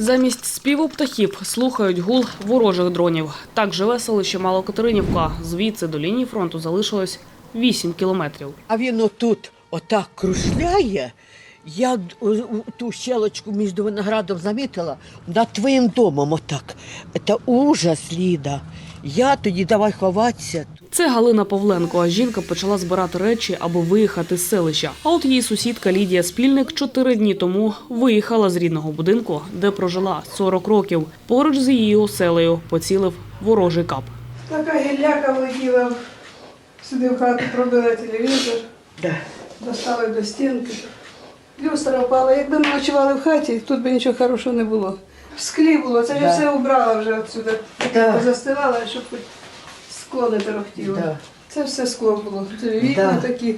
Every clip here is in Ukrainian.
Замість співу птахів слухають гул ворожих дронів. Так живе селище Малокатеринівка. Звідси до лінії фронту залишилось 8 кілометрів. А він отут отак крушляє. Я ту щелочку між виноградом замітила над твоїм домом отак. Це ужас, Ліда. Я тоді давай ховатися. Це Галина Павленко. Жінка почала збирати речі, аби виїхати з селища. А от її сусідка Лідія Спільник чотири дні тому виїхала з рідного будинку, де прожила 40 років. Поруч з її оселею поцілив ворожий кап. Така гілляка влетіла сюди в хату, пробила телевізор, Да. достали до стінки. Люстра впала. Якби ми ночували в хаті, тут би нічого хорошого не було. В склі було, це я Да. все убрала вже отсюди. Да. Позастилала, щоб хоч скло не тарахтіло. Да. Це все скло було. Це вікна Да. такі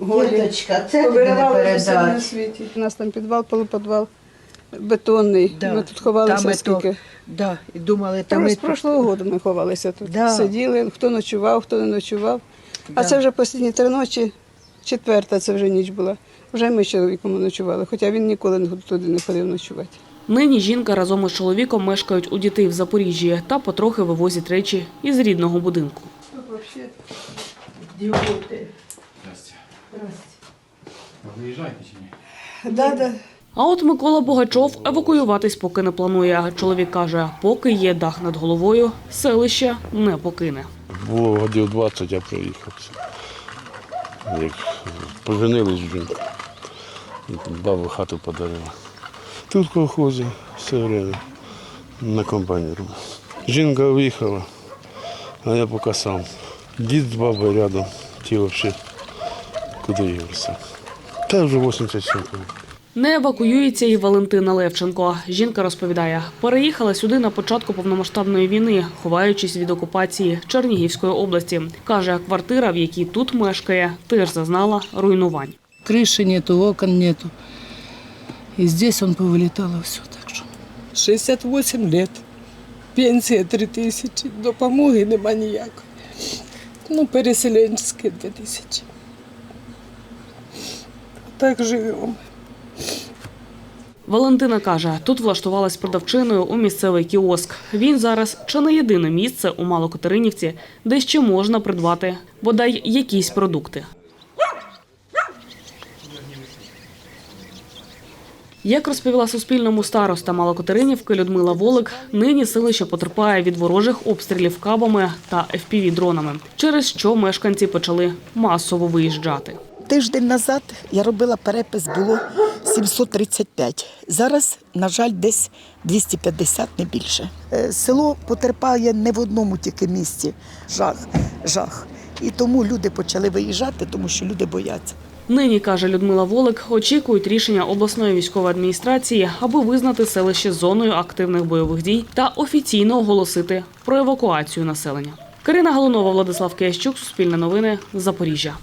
голі. Діточка, це тобі не Повиривали все на передати. світі. У нас там підвал, полуподвал бетонний. Да. Ми тут ховалися Там скільки. Да, і думали, там Там з і- прошлого року ми ховалися тут. Да. Сиділи, хто ночував, хто не ночував. А Да. це вже останні три ночі, четверта це вже ніч була. Вже ми з чоловіком ночували, хоча він ніколи туди не ходив ночувати. Нині жінка разом із чоловіком мешкають у дітей в Запоріжжі та потрохи вивозять речі із рідного будинку. Чи ні? Да, да. А от Микола Богачов евакуюватись поки не планує. Чоловік каже, поки є дах над головою, селище не покине. Було годів 20, я приїхав. Як поженились з жінкою. Баба хату подарила. Тут в колхозі все время на компанії. Жінка виїхала, а я поки сам. Дід з бабою рядом, ті взагалі куди їхалися. Та вже 87 років. Не евакуюється і Валентина Левченко. Жінка розповідає, переїхала сюди на початку повномасштабної війни, ховаючись від окупації Чернігівської області. Каже, квартира, в якій тут мешкає, теж зазнала руйнувань. Крыши нету, окон нету. И здесь он повылетало все. Так что 68 лет. Пенсія 3 тисячі, допомоги нема ніякої. Ну, переселенські 2 тисячі. Так живемо. Валентина каже, тут влаштувалась продавчиною у місцевий кіоск. Він зараз чи не єдине місце у Малокатеринівці, де ще можна придбати бодай якісь продукти. Як розповіла Суспільному староста Малокатеринівки Людмила Волик, нині селище потерпає від ворожих обстрілів кабами та FPV-дронами, через що мешканці почали масово виїжджати. Тиждень назад я робила перепис, було 735. Зараз, на жаль, десь 250, не більше. Е, Село потерпає не в одному тільки місці. Жах, жах. І тому люди почали виїжджати, тому що люди бояться. Нині каже Людмила Волик, очікують рішення обласної військової адміністрації, аби визнати селище зоною активних бойових дій та офіційно оголосити про евакуацію населення. Кирина Галунова, Владислав Киящук, Суспільне новини, Запоріжжя.